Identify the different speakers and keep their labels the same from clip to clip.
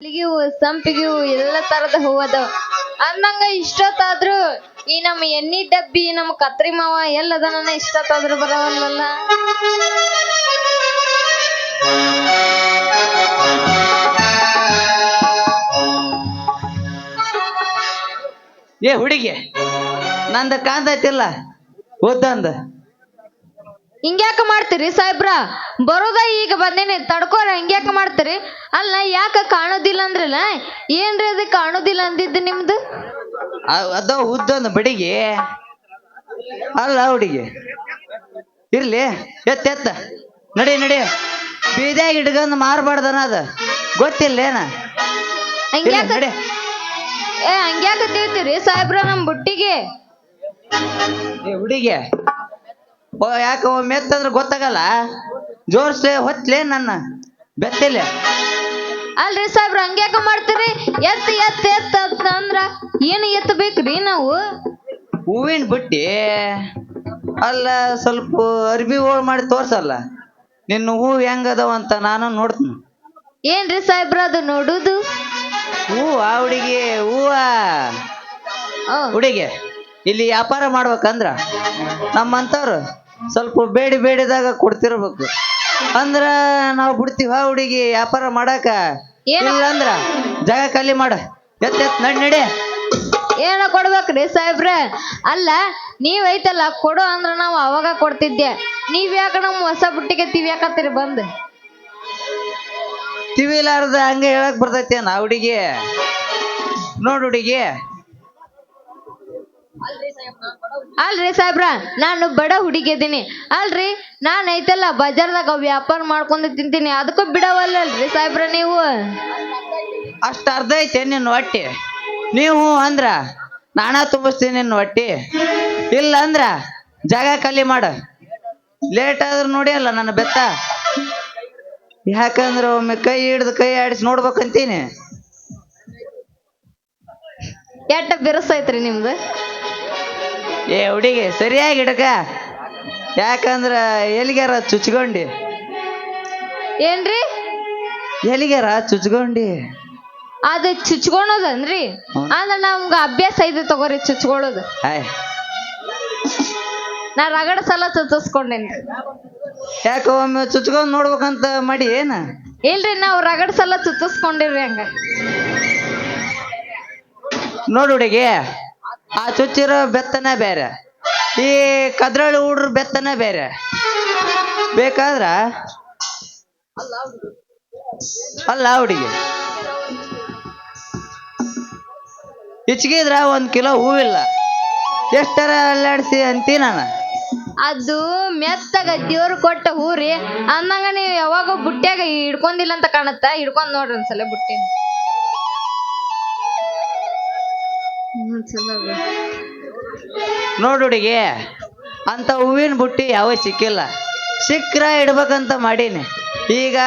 Speaker 1: ಮಲ್ಲಿಗೆ ಹೂವು ಸಂಪಿಗೆ ಹೂವು ಎಲ್ಲ ತರದ ಹೂವು ಅದಾವ. ಅಂದಂಗ ಇಷ್ಟೊತ್ತಾದ್ರು ಈ ನಮ್ಮ ಎಣ್ಣಿ ಡಬ್ಬಿ, ನಮ್ಮ ಕತ್ರಿ ಮಾವ ಎಲ್ಲದನ್ನ ಇಷ್ಟೊತ್ತಾದ್ರು ಬರವಲ್ಲ
Speaker 2: ಏ ಹುಡುಗಿ, ನಂದ ಕಾಂತೈತಿಲ್ಲ ಓದಂದ
Speaker 1: ಹಿಂಗ್ಯಾಕ ಮಾಡ್ತೀರಿ ಸಾಹೇಬ್ರ? ಬರೋದ ಈಗ ಬಂದೇನೆ ತಡ್ಕೋರ ಹಿಂಗ್ಯಾಕ ಮಾಡ್ತೀರಿ? ಅಲ್ಲ ಯಾಕ ಕಾಣೋದಿಲ್ಲ ಅಂದ್ರಲ್ಲ ಏನ್ರಿ ಅದು ಕಾಣೋದಿಲ್ಲ ಅಂದಿದ್ದು ನಿಮ್ದು?
Speaker 2: ಅದ ಉದ್ದೊಂದು ಬಡಿಗೆ. ಅಲ್ಲ ಹುಡುಗಿ. ಇರ್ಲಿ ಎತ್ತ ಎತ್ತ. ನಡಿ ನಡಿ. ಬೀದ್ಯಾಗ ಹಿಡ್ಕೊಂಡ್ ಮಾರ್ಬಾರ್ದನ ಅದ. ಗೊತ್ತಿಲ್ಲ ಏನ
Speaker 1: ಹಂಗ್ಯಾಕ
Speaker 2: ನಡಿ.
Speaker 1: ಏ ಹಂಗ್ಯಾಕ ತಿಳ್ತೀರಿ ಸಾಹೇಬ್ರ ನಮ್ ಬುಟ್ಟಿಗೆ?
Speaker 2: ಏ ಹುಡುಗಿ. ಯಾಕ ಮೆತ್ತಂದ್ರೆ ಗೊತ್ತಾಗಲ್ಲ? ಜೋರ್ಸ್ಲೆ ಹೊತ್ಲೆ ನನ್ನ ಬೆತ್ತಿಲ್ಲ
Speaker 1: ಅಲ್ರಿ ಸಾಹೇಬ್ರ ಹಂಗ್ಯಾಕ ಮಾಡ್ತೀರಿ? ಎತ್ತ ಎತ್ತ ಎತ್ತ ಅಂತ ಅಂದ್ರ ಏನು ಎತ್ತಬೇಕ್ರಿ ನಾವು?
Speaker 2: ಹೂವಿನ ಬುಟ್ಟಿ ಅಲ್ಲ ಸ್ವಲ್ಪ ಅರ್ಬಿ ಹೋಳ್ ಮಾಡಿ ತೋರ್ಸಲ್ಲ. ನಿನ್ನ ಹೂ ಹೆಂಗದವ ಅಂತ ನಾನು ನೋಡ್ತೀನಿ.
Speaker 1: ಏನ್ರಿ ಸಾಹೇಬ್ರ ಅದು ನೋಡುದು?
Speaker 2: ಹೂವ ಹುಡುಗಿ ಹೂವ. ಹುಡುಗಿ ಇಲ್ಲಿ ವ್ಯಾಪಾರ ಮಾಡ್ಬೇಕಂದ್ರ ನಮ್ಮಂತವ್ರು ಸ್ವಲ್ಪ ಬೇಡಿ ಬೇಡಿದಾಗ ಕೊಡ್ತಿರ್ಬೇಕು. ಅಂದ್ರ ನಾವು ಬಿಡ್ತೀವ ಹುಡುಗಿ ವ್ಯಾಪಾರ ಮಾಡಾಕ.
Speaker 1: ಏನು?
Speaker 2: ಇಲ್ಲ ಅಂದ್ರ ಜಾಗ ಖಾಲಿ ಮಾಡ. ಎತ್ ಎತ್ ನಡಿ ನಡಿ.
Speaker 1: ಏನ ಕೊಡ್ಬೇಕ್ರಿ ಸಾಹೇಬ್ರೆ. ಅಲ್ಲ ನೀವೈತಲ್ಲ ಐತಲ್ಲ ಕೊಡು ಅಂದ್ರ ನಾವು ಅವಾಗ ಕೊಡ್ತಿದ್ದೆ. ನೀವ್ ಯಾಕ ನಮ್ಮ ಹೊಸ ಬುಟ್ಟಿಗೆ ತಿವ್ಯಾಕತ್ತೀರಿ ಬಂದ್?
Speaker 2: ತಿವಿಲಾರ್ದ ಹಂಗ ಹೇಳಕ್ ಬರ್ತೈತಿ ನಾ ಹುಡುಗಿ? ನೋಡ್ ಹುಡುಗಿ.
Speaker 1: ಅಲ್ರಿ ಸಾಹೇಬ್ರ ನಾನು ಬಡ ಹುಡುಗಿ. ಅದೀನಿ ಅಲ್ರಿ ನಾನು ಐತಲ್ಲ ಬಜಾರ್ದಾಗ ವ್ಯಾಪಾರ ಮಾಡ್ಕೊಂಡು ತಿಂತೀನಿ. ಅದಕ್ಕೂ ಬಿಡವಲ್ಲಲ್ರಿ ಸಾಹೇಬ್ರ ನೀವು?
Speaker 2: ಅಷ್ಟ ಅರ್ಧ ಐತೆ ನಿನ್ನ ಹೊಟ್ಟಿ ನೀವು ಅಂದ್ರ ನಾನ ತುಂಬಿಸ್ತೀನಿ ನಿನ್ನ ಹೊಟ್ಟಿ ಇಲ್ಲ ಅಂದ್ರ ಜಾಗ ಖಾಲಿ ಮಾಡ. ಲೇಟ್ ಆದ್ರೆ ನೋಡಿ ಅಲ್ಲ ನನ್ನ ಬೆತ್ತ. ಯಾಕಂದ್ರೆ ಒಮ್ಮೆ ಕೈ ಹಿಡ್ದು ಕೈ ಆಡಿಸಿ ನೋಡ್ಬೇಕಂತೀನಿ.
Speaker 1: ಎಟ್ಟ ಬಿರುಸೈತ್ರಿ ನಿಮ್ದು?
Speaker 2: ಏ ಹುಡುಗಿ ಸರಿಯಾಗಿ ಹಿಡಕ. ಯಾಕಂದ್ರ ಎಲ್ಲಿಗಾರ ಚುಚ್ಕೊಂಡಿ?
Speaker 1: ಏನ್ರಿ?
Speaker 2: ಎಲ್ಲಿಗಾರ ಚುಚ್ಕೊಂಡಿ?
Speaker 1: ಅದು ಚುಚ್ಕೊಳೋದನ್ರಿ. ಅಂದ್ರ ನಮ್ಗ ಅಭ್ಯಾಸ ಇದೆ ತಗೋರಿ ಚುಚ್ಕೊಳ್ಳೋದು ನಾ ರಗಡ ಸಲ ಚುಚ್ಚಿಸ್ಕೊಂಡೇನಿ
Speaker 2: ಯಾಕೆ ಒಮ್ಮೆ ಚುಚ್ಕೊಂಡ್ ನೋಡ್ಬೇಕಂತ ಮಾಡಿ ಏನ?
Speaker 1: ಇಲ್ರಿ ನಾವು ರಗಡ ಸಲ ಚುಚ್ಚಿಸ್ಕೊಂಡಿವ್ರಿ ಹಂಗ.
Speaker 2: ನೋಡು ಹುಡುಗಿ. ಆ ಚುಚ್ಚಿರೋ ಬೆತ್ತನೆ ಬೇರೆ. ಈ ಕದ್ರಳ್ಳಿ ಹುಡ್ರ ಬೆತ್ತನೆ ಬೇರೆ. ಬೇಕಾದ್ರ? ಅಲ್ಲ ಹುಡುಗಿ. ಹಿಚ್ಕಿದ್ರ ಒಂದ್ ಕಿಲೋ ಹೂವಿಲ್ಲ. ಎಷ್ಟರ ಅಲ್ಲಾಡ್ಸಿ ಅಂತೀನಿ ನಾನು?
Speaker 1: ಅದು ಮೆತ್ತಗ ದೇವ್ರು ಕೊಟ್ಟ ಹೂರಿ, ಅಂದಂಗ ನೀವು ಯಾವಾಗ ಬುಟ್ಟಿಯಾಗ ಹಿಡ್ಕೊಂಡಿಲ್ಲ ಅಂತ ಕಾಣತ್ತ? ಹಿಡ್ಕೊಂಡ್ ನೋಡ್ರಿ ಒಂದ್ಸಲ ಬುಟ್ಟಿ
Speaker 2: ನೋಡು ಹುಡುಗಿ ಅಂತ ಹೂವಿನ ಬುಟ್ಟಿ ಯಾವ ಸಿಕ್ಕಿಲ್ಲ. ಸಿಕ್ಕ್ರ ಇಡ್ಬೇಕಂತ ಮಾಡೀನಿ. ಈಗ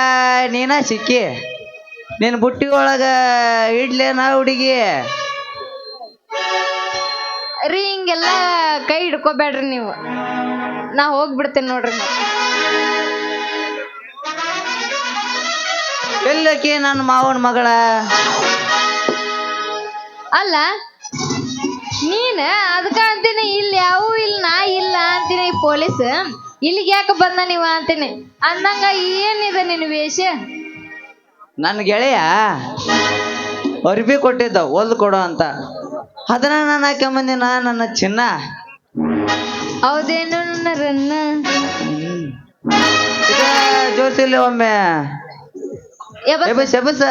Speaker 2: ನೀನ ಸಿಕ್ಕಿ ನಿನ್ ಬುಟ್ಟಿ ಒಳಗ ಇಡ್ಲೇನಾ ಹುಡುಗಿ?
Speaker 1: ರೀ ಹಿಂಗೆಲ್ಲ ಕೈ ಹಿಡ್ಕೋಬೇಡ್ರಿ ನೀವು. ನಾ ಹೋಗ್ಬಿಡ್ತೇನೆ ನೋಡ್ರಿ.
Speaker 2: ಎಲ್ಲಕ್ಕೆ ನನ್ನ ಮಾವನ ಮಗಳ?
Speaker 1: ಅಲ್ಲ ನೀನ್ ಅದಕ್ಕ ಅಂತೀನಿ ಇಲ್ಲಿ ಯಾವ ಇಲ್ಲ ನಾ ಇಲ್ಲ ಅಂತೀನಿ ಪೊಲೀಸ್. ಇಲ್ಲಿಗೆ ಯಾಕೆ ಬಂದ ನೀವ ಅಂತೀನಿ? ಅಂದಂಗ ಏನಿದೆ ನಿನ್ನ ವೇಷ?
Speaker 2: ನನ್ನ ಗೆಳೆಯ ಅರ್ಬಿ ಕೊಟ್ಟಿದ್ದ ಹೊಲ್ದು ಕೊಡು ಅಂತ. ಅದನ್ನ ನಾನು ಹಾಕೊಂಬಂದಿನ ನನ್ನ ಚಿನ್ನ.
Speaker 1: ಹೌದೇನು ನನ್ನ ರನ್ನ?
Speaker 2: ಇದ ಒಮ್ಮೆ. ಎಬಸ್ ಎಬಸ್.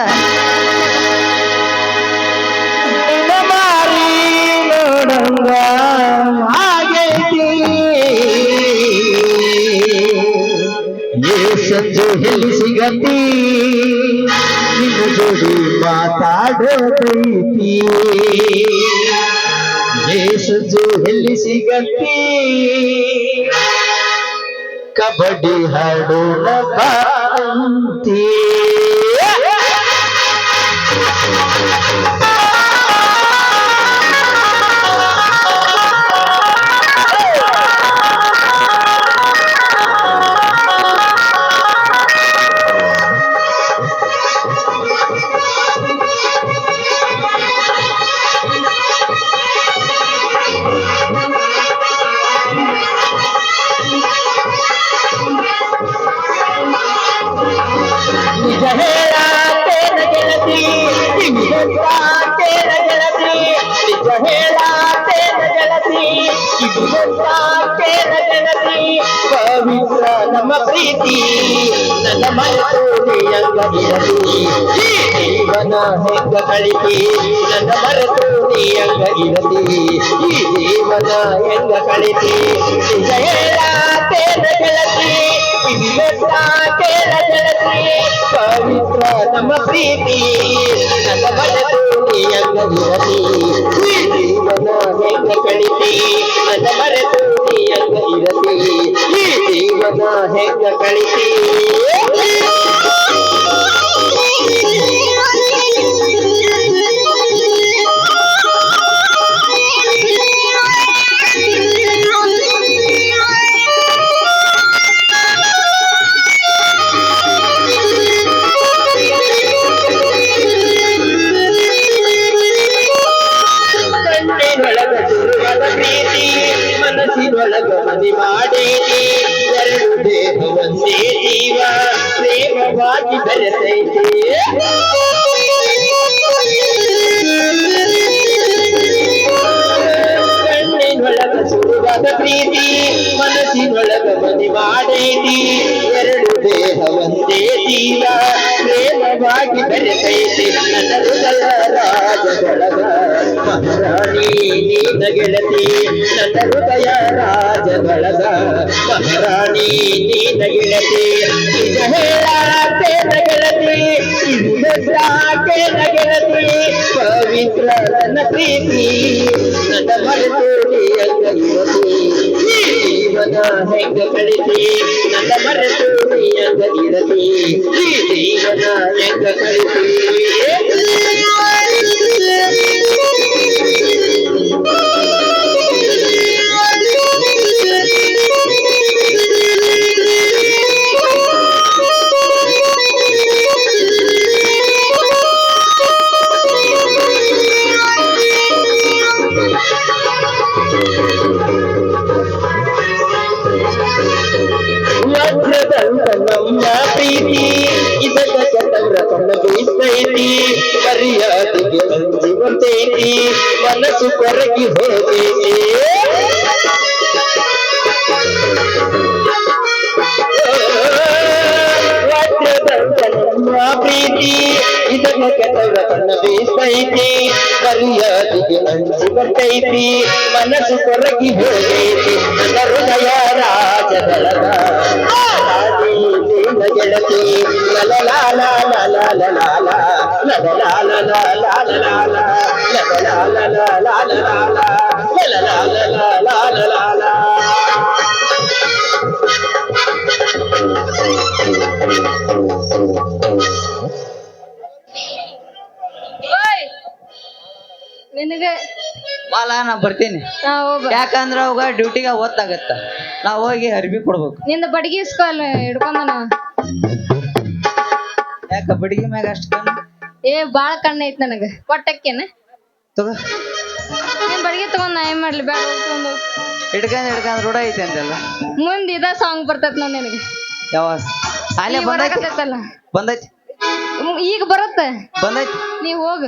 Speaker 3: ಸಿಗತಿ ನಿನ್ನ ಜೋಡಿ ಮಾತಾಡೋದೈತಿ. ಏ ಸಂಜೆ ಎಲ್ಲಿ ಸಿಗತಿ ಕಬಡ್ಡಿ ಹಾಡೋಣ ಬಾ ನಮ್ಮ ಪ್ರೀತಿ, ನನ್ನ ಮನಸ್ಸು ನೀಯಂಗ ಇರಲಿ ಈ ಜೀವನ ಹೆಂಗ ಕಳಿತಿ, ನನ್ನ ಮನಸ್ಸು ನೀಯಂಗ ಇರಲಿ ಈ ಜೀವನ ಹೆಂಗ ಕಳಿತಿ, ನಿಜ ಹೇಳಾತೇನ ಗೆಳತಿ ಇದುವಂತ ಕೇಳ ಗೆಳತಿ. ಪವಿತ್ರ ನಮ್ಮ ಪ್ರೀತಿ, ನನ್ನ ಮನಸ್ಸು ನೀಯಂಗ ಇರಲಿ ಈ ಜೀವನ ಹೆಂಗ ಕಳಿತಿ, ನನ್ನ ಮರೆತು ನೀಯಂಗ ನನ್ನ ಹೃದಯ ರಾಜದೊಳಗ ಮಹಾರಾಣಿ ನೀನ ಗೆಳತಿ ನಿಜ ಹೇಳಾತೇನ ಗೆಳತಿ ಇದು ಕೇಳ ಗೆಳತಿ ಪವಿತ್ರ ನನ್ನ ಪ್ರೀತಿ ನನ್ನ ಮರೆತು ನೀಯಂಗ ಇರಲಿ ಈ ಜೀವನ ಹೆಂಗ ಕಳಿತಿ ನನ್ನ ಮರೆತು ನೀಯಂಗ ಇರಲಿ ಈ ಜೀವನ ಹೆಂಗ ಕಳಿತಿ ಮನಸ್ಸು ಕೊರಗಿ ಹೋಗೈತಿ ವಜ್ರದಂತ ನಮ್ಮ ಪ್ರೀತಿ ಇದಕ ಚಟವ್ರ ಕಣ್ಣ ಬೀಸೈತಿ ಮರ್ಯಾದೆಗೆ ಅಂಜಿ ಬರ್ತೈತಿ ಮನಸ್ಸು ಕೊರಗಿ ಹೋಗೈತಿ ನನ್ನ ಹೃದಯ ರಾಜದಳಗ ಆರಾಧಿ ನಿನ್ನ ಗೆಳತಿ ಲಲಲಾಲ ಲಲಲಾಲ ಲಲಲಾಲ ಲಲಲಾಲ ಲಲಲಾಲ la la
Speaker 1: la ನಿನಗೆ
Speaker 2: ಬಾಲ ನಾ ಬರ್ತೀನಿ.
Speaker 1: ಹಾ, ಹೋಗ.
Speaker 2: ಯಾಕಂದ್ರ ಅವಾಗ ಡ್ಯೂಟಿಗೆ ಹೊತ್ತಾಗತ್ತ ನಾ ಹೋಗಿ ಅರ್ಬಿ ಕೊಡ್ಬೇಕು.
Speaker 1: ನಿನ್ನ ಬಡಗಿ ಇಸ್ಕೊಲ್ ಹಿಡ್ಕೊಂಡ ನಾ
Speaker 2: ಯಾಕ ಬಡಿಗೆ ಮ್ಯಾಗ ಅಷ್ಟು ಕಣ್ಣು
Speaker 1: ಏ ಬಾಳ ಕಣ್ಣ ಐತ್ ನನಗ. ಕೊಟ್ಟಕ್ಕೇನ?
Speaker 2: ತಗೋ.
Speaker 1: ನೀನ್ ಬಡಗಿ ತಗೊಂಡ್ ನಾ ಏನ್ ಮಾಡ್ಲಿ? ಬ್ಯಾಡ ಹೋಗ್ ತಗೊಂಡ್ ಹೋಗ್.
Speaker 2: ಹಿಡ್ಕೊಂಡ್ ಹಿಡ್ಕೊಂಡ್ ರೂಢ ಐತಿ ಅಂತೆಲ್ಲ.
Speaker 1: ಮುಂದ್ ಇದ ಸಾಂಗ್ ಬರ್ತೈತ್ ನೋಡ್ ನಿನಗೆ.
Speaker 2: ಯಾವ ಅಲ್ಲೇ
Speaker 1: ಈಗ
Speaker 2: ಬಂದೈತಿ.
Speaker 1: ಬರಾಕತ್ತೈತಲ್ಲ.
Speaker 2: ಬಂದೈತಿ.
Speaker 1: ಹ್ಮ್, ಈಗ ಬರತ್ತ?
Speaker 2: ಬಂದೈತಿ.
Speaker 1: ನೀ ಹೋಗ.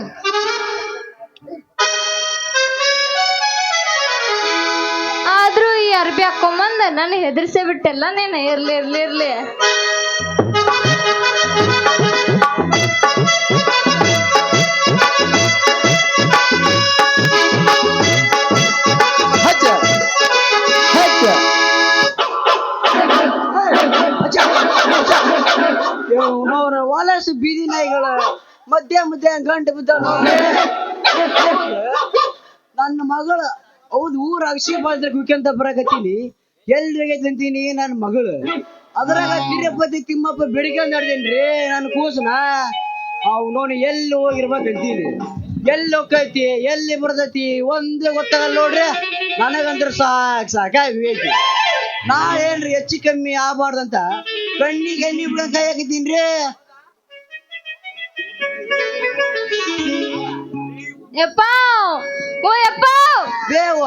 Speaker 1: ಆದ್ರೂ ಈ ಅರ್ಬಿ ಹಾಕೊಂಬಂದ ನಾನು ಹೆದರ್ಸೇ ಬಿಟ್ಟೆಲ್ಲ ನೀನ್? ಇರ್ಲಿ ಇರ್ಲಿ ಇರ್ಲಿ.
Speaker 4: ಮಧ್ಯ ಗಂಟೆ ನನ್ನ ಮಗಳು, ಹೌದು, ಊರ ಅಕ್ಷಿ ಬಾಳ್ದ್ರ ಕುಕ್ಯಂತ ಬರಕತ್ತೀನಿ. ಎಲ್ರಿಗೆ ತಿಂತೀನಿ ನನ್ನ ಮಗಳು. ಅದ್ರಾಗ ತಿರುಪತಿ ತಿಮ್ಮಪ್ಪ ಬೆಳಿಗ್ಗೆ ನಡ್ದೇನ್ರಿ ನನ್ನ ಕೂಸನ. ಅವ್ ನೋಡಿ ಎಲ್ಲಿ ಹೋಗಿರ್ಬೇಕಂತೀನಿ ಎಲ್ಲಿ ಹೋಗ್ತೈತಿ, ಎಲ್ಲಿ ಬರ್ತೈತಿ, ಒಂದು ಗೊತ್ತಾಗಲ್ಲ ನೋಡ್ರಿ. ನನಗಂದ್ರೆ ಸಾಕ್ ಸಾಕಾಗಿ ಐತಿ ನಾ ಏನ್ರಿ ಹೆಚ್ಚು ಕಮ್ಮಿ ಆಗ್ಬಾರ್ದಂತ. ಕಣ್ಣಿಗೆ ಎಣ್ಣಿ ಬಿಡ ಕೈ
Speaker 1: ಯಪ್ಪ! ಓ ಯಪ್ಪ!
Speaker 4: ಬೇವ.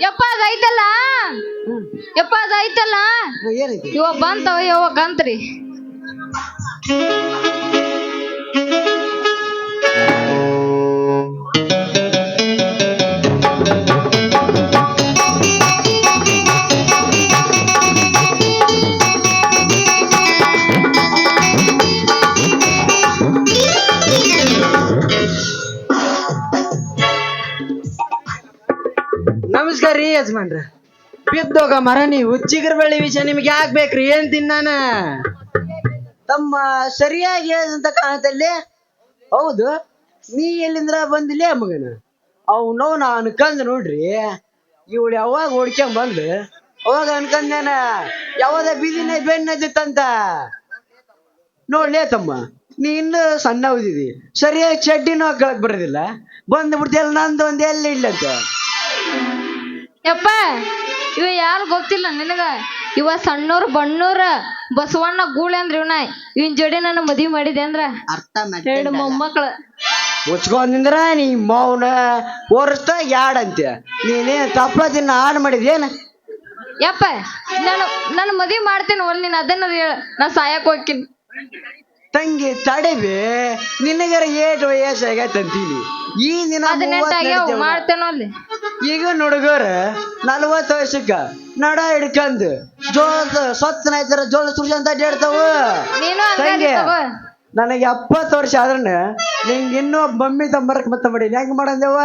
Speaker 1: ಯಪ್ಪ ಅದೈತಲ್ಲ ಯಪ್ಪ ಅದೈತಲ್ಲ
Speaker 4: ಏನೈತಿ
Speaker 1: ಇವ ಬಂತವ ಯವ್ವ ಕಂತ್ರಿ
Speaker 5: ಯಜಮಾನ್ರ? ಬಿದ್ದೋಗ ಮರ ನೀವು ಚಿಗರ್ ಬಳ್ಳಿ ವಿಷಯ ನಿಮ್ಗೆ ಯಾಕೆ ಬೇಕ್ರಿ? ಏನ್ ತಿನ್ನಾನ?
Speaker 4: ತಮ್ಮ ಸರಿಯಾಗಿ ಹೇಳಿದಂತ ಕಾಣತಲ್ಲಿ ಹೌದು, ನೀ ಎಲ್ಲಿಂದ್ರ ಬಂದಿಲ್ಲ ಮಗನ? ಅವನು ನಾನು ಅನ್ಕಂದ್ ನೋಡ್ರಿ, ಇವಳು ಯಾವಾಗ ಹೊಡ್ಕೊಂಡ್ ಬಂದು ಅವಾಗ ಅನ್ಕಂದೇನ ಯಾವಾಗ ಬೀದಿನ ಬೆನ್ನದಿತ್ತಂತ ನೋಡ್ಲೇ ತಮ್ಮ, ನೀ ಇನ್ನು ಸಣ್ಣ ಓದಿದಿ ಸರಿಯಾಗಿ ಚಡ್ಡಿನೂ ಹಾಕೊಳಕ್ ಬರೋದಿಲ್ಲ. ಬಂದು ಎಲ್ಲ ನಂದು ಒಂದು ಎಲ್ಲಿ ಇಲ್ಲಂತ?
Speaker 1: ಯಪ್ಪ ಇವ ಯಾರು ಗೊತ್ತಿಲ್ಲ ನಿನಗ? ಇವ ಸಣ್ಣೋರು ಬಣ್ಣವ್ರ ಬಸವಣ್ಣ ಗೂಳೆ ಅಂದ್ರ ಇವನ. ಇವನ್ ಜೋಡಿ ನನ್ನ ಮದ್ವಿ ಮಾಡಿದೆ ಅಂದ್ರ.
Speaker 5: ಅರ್ಥ
Speaker 1: ಎರಡು ಮೊಮ್ಮಕ್ಳ.
Speaker 4: ಮುಚ್ಕೊಂಡಿಂದ್ರ ನೀ ಮೌನ ವರ್ಷ ಯಾಡ್ ಅಂತೀಯ. ನೀನೇ ತಿನ್ನ ಆಡ್ ಮಾಡಿದ್ಯೇನ?
Speaker 1: ಯಪ್ಪ ನಾನು ನನ್ನ ಮದ್ವಿ ಮಾಡ್ತೀನಿ ಒಲ್ ನೀನ್ ಅದನ್ನ ಹೇಳ. ನಾ ಸಾಯಕ್ ಹೋಗ್ತೀನಿ.
Speaker 4: ತಂಗಿ ತಡೆವೆ ನಿನಗರ ಏಟ್ ವಯಸ್ಸು ಆಗತ್ತಂತೀನಿ ಈ ದಿನ
Speaker 1: ಮಾಡ್ತೇನಲ್ಲಿ
Speaker 4: ಈಗ ಹುಡುಗರ ನಲ್ವತ್ತು ವರ್ಷಕ್ಕ ನಡ ಹಿಡ್ಕಂದು ಜೋಳ ಸ್ವಚ್ಛ ನಾಯ್ತಾರ ಜೋಳ ಸುರ್ಜ ಅಂತ ಅಡ್ಡಾಡ್ತಾವ ತಂಗಿ ನನಗೆ ಎಪ್ಪತ್ತು ವರ್ಷ ಆದ್ರನ ನಿಂಗೆ ಇನ್ನೂ ಮಮ್ಮಿ ತಂಬರಕ್ ಮತ್ತ ಮಾಡಿ ಹೆಂಗ್ ಮಾಡಂದೇವ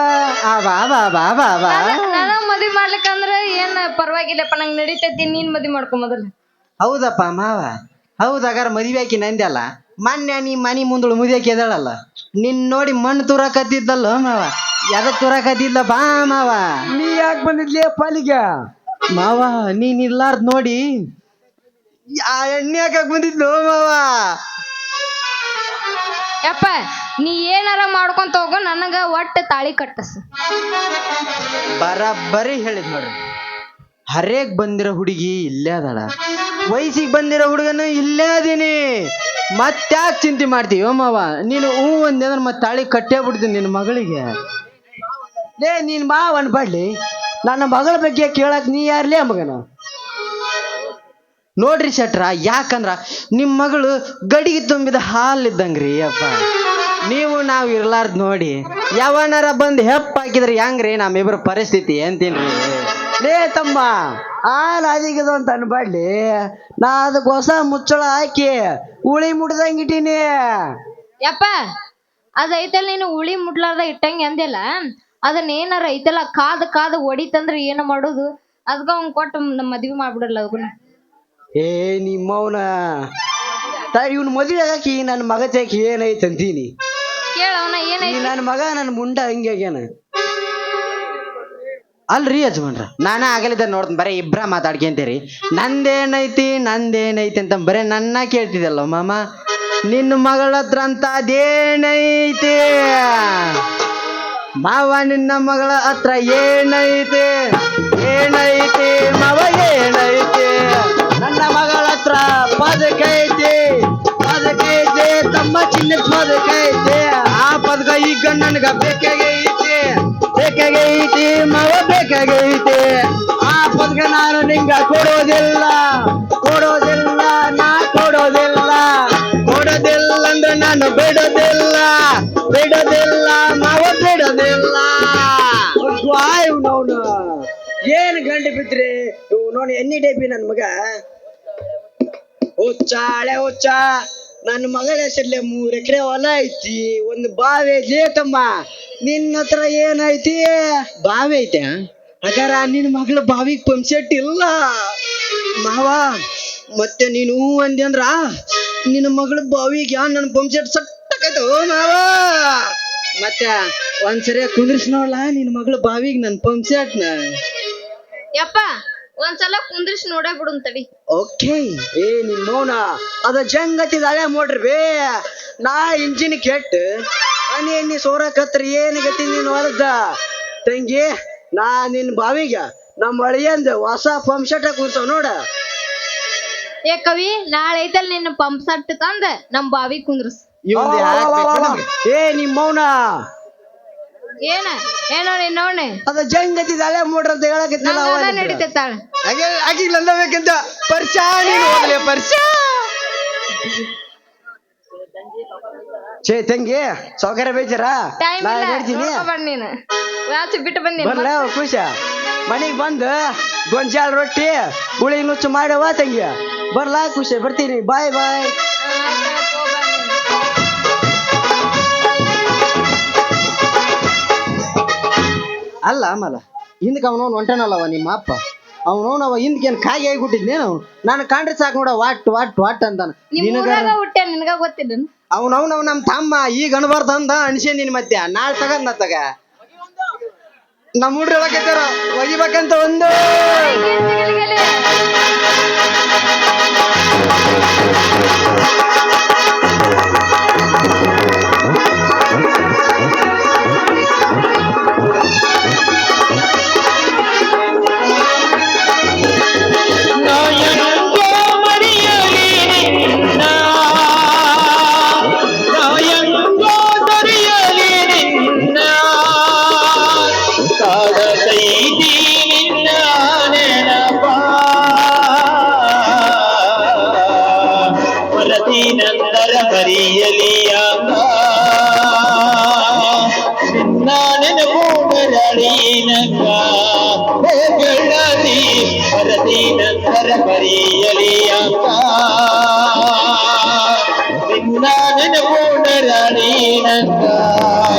Speaker 5: ಆ ಬಾ ಬಾ ಬಾ ಬಾ ಬಾ.
Speaker 1: ನನಗ್ ಮದ್ವಿ ಮಾಡ್ಲಿಕ್ಕಂದ್ರ ಏನ್ ಪರವಾಗಿಲ್ಲಪ್ಪ ನಂಗ್ ನಡೀತೈತಿ ನೀನ್ ಮದ್ವಿ ಮಾಡ್ಕೊ ಮೊದಲು.
Speaker 5: ಹೌದಪ್ಪ ಮಾವ. ಹೌದಾಗಾರ ಮದುವೆ ಆಕಿ ನಂದ್ಯಲ್ಲ ಮೊನ್ನೆ ನೀ ಮನಿ ಮುಂದಳು ಮುದಿಯಕ್ಕೆ ಎದಳಲ್ಲ ನಿನ್ ನೋಡಿ ಮಣ್ಣು ತುರಾಕತ್ತಿದ್ದಲ್ಲ ಮಾವ? ಎದಕ್ ತುರಾಕತ್ತಿದ್ಲ ಬಾ ಮಾವ.
Speaker 4: ನೀ ಯಾಕೆ ಬಂದಿದ್ಲಿ ಪಾಲಿಗೆ
Speaker 5: ಮಾವ ನೀನ್ ಇರ್ಲಾರ್ದ್ ನೋಡಿ. ಆ ಎಣ್ಣೆ ಹಾಕಕ್ ಬಂದಿದ್ಲು ಮಾವ?
Speaker 1: ಯಪ್ಪ ನೀ ಏನಾರ ಮಾಡ್ಕೊಂತ ಹೋಗು ನನಗ ಒಟ್ಟ ತಾಳಿ ಕಟ್ಟಸ.
Speaker 5: ಬರಬ್ಬರಿ ಹೇಳಿದ್ ನೋಡ್ರಿ. ಹರೇಗ್ ಬಂದಿರೋ ಹುಡುಗಿ ಇಲ್ಲೇ ಅದಾಳ. ವಯಸ್ಸಿಗೆ ಬಂದಿರೋ ಹುಡುಗನು ಇಲ್ಲೇ ಅದೀನಿ. ಮತ್ತ್ಯಾಕ್ ಚಿಂತೆ ಮಾಡ್ತೀವಿ ಮಾವ, ನೀನು ಹೂ ಒಂದೇ ಮತ್ತೆ ತಾಳಿ ಕಟ್ಟೇ ಬಿಡ್ತೀನಿ ನಿನ್ನ ಮಗಳಿಗೆ.
Speaker 4: ಲೇ, ನೀನ್ ಬಾ ಅನ್ಬಾಡ್ಲಿ ನನ್ನ ಮಗಳ ಬಗ್ಗೆ ಕೇಳಕ್ ನೀ ಯಾರ್ಲೇ ಮಗನ?
Speaker 5: ನೋಡ್ರಿ ಶೆಟ್ರ, ಯಾಕಂದ್ರ ನಿಮ್ ಮಗಳು ಗಡಿಗೆ ತುಂಬಿದ ಹಾಲಿದ್ದಂಗ್ರಿ ಅಪ್ಪ. ನೀವು ನಾವು ಇರ್ಲಾರ್ದ್ ನೋಡಿ, ಯಾವನಾರ ಬಂದ್ ಹೆಪ್ಪ ಹಾಕಿದ್ರೆ ಹೆಂಗ್ರಿ ನಮ್ಮಿಬ್ರ ಪರಿಸ್ಥಿತಿ ಅಂತೀನ್ರಿ
Speaker 4: ಲೇ ತಮ್ಮ ಹಾಲು ಅದಿಗದು ಅಂತ ಅನ್ಬಡ್ಲಿ ನಾ ಅದಕ್ಕೆ ಹೊಸ ಮುಚ್ಚಳ ಹಾಕಿ ಉಳಿ ಮುಡ್ದಂಗಿಟ್ಟೀನಿ
Speaker 1: ಯಪ್ಪ ಅದ ಐತಲ್ಲ ನೀನು ಉಳಿ ಮುಟ್ಲಾರ್ದ ಇಟ್ಟಂಗೆ ಅಂದಿಲ್ಲ? ಅದನ್ನ ಏನಾರ ಐತಲ್ಲ ಕಾದ ಕಾದ ಹೊಡಿತಂದ್ರ ಏನ ಮಾಡೋದು? ಅದಕ್ಕ ಅವ್ನ್ ಕೊಟ್ಟು ನಮ್ಮ ಮದ್ವಿ ಮಾಡ್ಬಿಡಲ್ಲ ಅದನ್ನ
Speaker 4: ಏ ನಿಮ್ಮವನ ತ ಇವ್ನ ಮದುವೆ ಆಗಾಕಿ ನನ್ನ ಮಗ ತೇಕಿ ಏನೈತೆ ಅಂತೀನಿ
Speaker 1: ಕೇಳ ಅವನ
Speaker 4: ಈ
Speaker 1: ಏನೈತಿ
Speaker 4: ನನ್ನ ಮಗ ನನ್ನ ಮುಂಡ ಹಂಗೆ ಆಗ್ಯಾನ.
Speaker 5: ಅಲ್ರಿ ಯಜಮಾನ್ರ? ನಾನ ಆಗಲಿದ್ದ ನೋಡ್ತೀನಿ, ಬರೀ ಇಬ್ರ ಮಾತಾಡ್ಕೊಂತೀರಿ. ನಂದೇನೈತಿ ನಂದೇನೈತಿ ಅಂತ ಬರೀ ನನ್ನ ಕೇಳ್ತಿದ್ದಲ್ಲ ಮಾಮ. ನಿನ್ನ ಮಗಳ ಹತ್ರ ಅಂತ ಅದೇನೈತಿ? ಮಾವ ನಿನ್ನ ಮಗಳ ಹತ್ರ ಏನೈತಿ? ಏನೈತಿ? ಮಾವ ಏನೈತಿ?
Speaker 4: ನನ್ನ ಮಗಳ ಹತ್ರ ಪದಕೈತಿ ಪದಕೈತಿ ತಮ್ಮ ಚಿನ್ನ ಪದಕೈತಿ
Speaker 5: ಆ ಪದಕ ಈಗ ನನ್ಗ ಬೇಕಾಗೈತಿ ಬೇಕಾಗೈತಿ ಮಗ ಬೇಕಾಗೈತಿ.
Speaker 4: ಆ ಪದಕ ನಾನು ನಿಂಗ ಕೊಡೋದಿಲ್ಲ ಕೊಡೋದಿಲ್ಲ, ನಾ ಕೊಡೋದಿಲ್ಲ.
Speaker 5: ಕೊಡೋದಿಲ್ಲ ಅಂದ್ರೆ ನಾನು ಬಿಡೋದಿಲ್ಲ ಬಿಡೋದಿಲ್ಲ ಮಗ ಬಿಡೋದಿಲ್ಲ.
Speaker 4: ಇವ್ನವ್ನು. ಏನ್ ಗಂಡು ಬಿದ್ರಿ? ನೋಡಿ ಎನ್ನಿ ಡೇಬಿ ನನ್ ಮಗ. ಹುಚ್ಚ, ಹಳೆ ಹುಚ್ಚ. ನನ್ನ ಮಗಳ ಹೆಸರ್ಲೆ ಮೂರ್ ಎಕರೆ ಹೊಲ ಐತಿ, ಒಂದು ಬಾವಿ ಐತಿ. ನಿನ್ನ ಹತ್ರ ಏನೈತಿ
Speaker 5: ಬಾವಿ ಐತೆ ಹಾಗಾರ ನಿನ್ನ ಮಗಳ ಬಾವಿಗೆ ಪಂಪ್ಸೆಟ್ ಇಲ್ಲ. ಮಾವ, ಮತ್ತೆ ನೀನು ಅಂದ್ರ, ನಿನ್ನ ಮಗಳ ಬಾವಿಗೆ ನನ್ನ ಪಂಪ್ಸೆಟ್ ಸಟ್ಟಕೈತೆ ಮಾವ? ಮತ್ತೆ ಒಂದ್ಸರಿ ಕುಂದ್ರಿಸ್ ನೋಡ್ಲಾ, ನಿನ್ನ ಮಗಳ ಬಾವಿಗೆ ನನ್ನ ಪಂಪ್ಸೆಟ್ನ?
Speaker 1: ಯಪ್ಪ ಒಂದ್ಸಲ ಕುಂದ್ರಿಸಿ ನೋಡೇ ಬಿಡುನ್ ತಡಿ
Speaker 5: ಓಕೆ
Speaker 4: ಏ ನಿಮ್ಮವನ ಅದ ಜಂಗತಿ ಹಳೆ ಮೋಟ್ರ್ ಬೇ. ನಾ ಇಂಜಿನ್ ಕೆಟ್ಟು. ಅನಿ ಎಣ್ಣಿ ಸೋರಕತ್ರ ಏನ್ ಗತಿ ನೀನ್ ಹೊರದ ತಂಗಿ ನಾ ನಿನ್ ಬಾವಿಗ ನಮ್ಮ ಅಳಿಯಂದ ಹೊಸ ಪಂಪ್ ಸೆಟ್ ಕೂರ್ಸವ್ ನೋಡ.
Speaker 1: ಏ ಕವಿ ನಾಳೆ ಐತಲ್ ನಿನ್ನ ಪಂಪ್ ಸಟ್ ತಂದ ನಮ್ ಬಾವಿ ಕುಂದ್ರಸ್.
Speaker 5: ಇವಂದು
Speaker 4: ಏ ನಿಮ್ಮವನ
Speaker 1: ಏನ? ಏನೋ ನೋಡಿ
Speaker 4: ಅದ ಜಂಗತಿ ತಲೆ ಮೂಡ್ರ ಅಂತ ಹೇಳಕತ್ತಿಲ್ಲ
Speaker 1: ನಂಗ ಅದ ನಡೀತೈತಾಳ
Speaker 5: ಆಕಿಗೆ ನಂದಬೇಕಂತ ಪರಿಚಯ ನೀನು ಹೋಗ್ಲಿ ಪರಿಚಯ
Speaker 4: ಛೇ ತಂಗಿ ಸೌಕರ್ಯ ಬೇಜಾರ?
Speaker 1: ಟೈಮ್
Speaker 4: ನಾ
Speaker 1: ಇಲ್ಲ
Speaker 4: ಹೇಳ್ತೀನಿ
Speaker 1: ನೋಡ್ಕೊಂಡ್ ನೀನು. ರಾತ್ರಿ ಬಿಟ್ಟು ಬಂದಿನಿ
Speaker 4: ಬರ್ಲ ಖುಷ ಮನೆಗ್ ಬಂದು ಗೊಂಜಾಳ ರೊಟ್ಟಿ ಹುಳಿ ನುಚ್ಚು ಮಾಡವ ತಂಗಿ. ಬರ್ಲಾ ಖುಷಿ ಬರ್ತೀನಿ. ಬಾಯ್ ಬಾಯ್
Speaker 5: ಅಲ್ಲ ಆಮೇಲೆ ಹಿಂದಕ್ಕೆ ಅವನವನ್ ಹೊಂಟನಲ್ಲವ ನಿಮ್ಮ ಅಪ್ಪ? ಅವನವನ್ ಅವ ಹಿಂದಕ್ಕೆ ಏನ್ ಕಾಗಿ ಆಗಿಬಿಟ್ಟಿದ್ನೇನು ನಾನು ಕಂಡ್ರೆ ಸಾಕು ನೋಡ ವಾಟ್ ವಾಟ್ ವಾಟ್ ಅಂತಾನ ನಿನಗ
Speaker 1: ಹುಟ್ಟೆ ನಿನಗ ಗೊತ್ತಿಲ್ಲ
Speaker 5: ನಮ್ಮ ತಮ್ಮ ಈಗ ಅನ್ಬಾರ್ದು ಅಂದ ಅನ್ಸೇನ್ ಮತ್ತೆ ನಾಳೆ ತಗಂದ ತಗ. ನಮ್ಮ ಹುಡ್ರಿ ಹೇಳಕತ್ತಾರ ಒಗಿಬೇಕಂತ ಒಂದು.
Speaker 3: ನಾಯಂಗೋ ನಿನ್ನ ನೆನಪೂಡರಳೀನಂಗ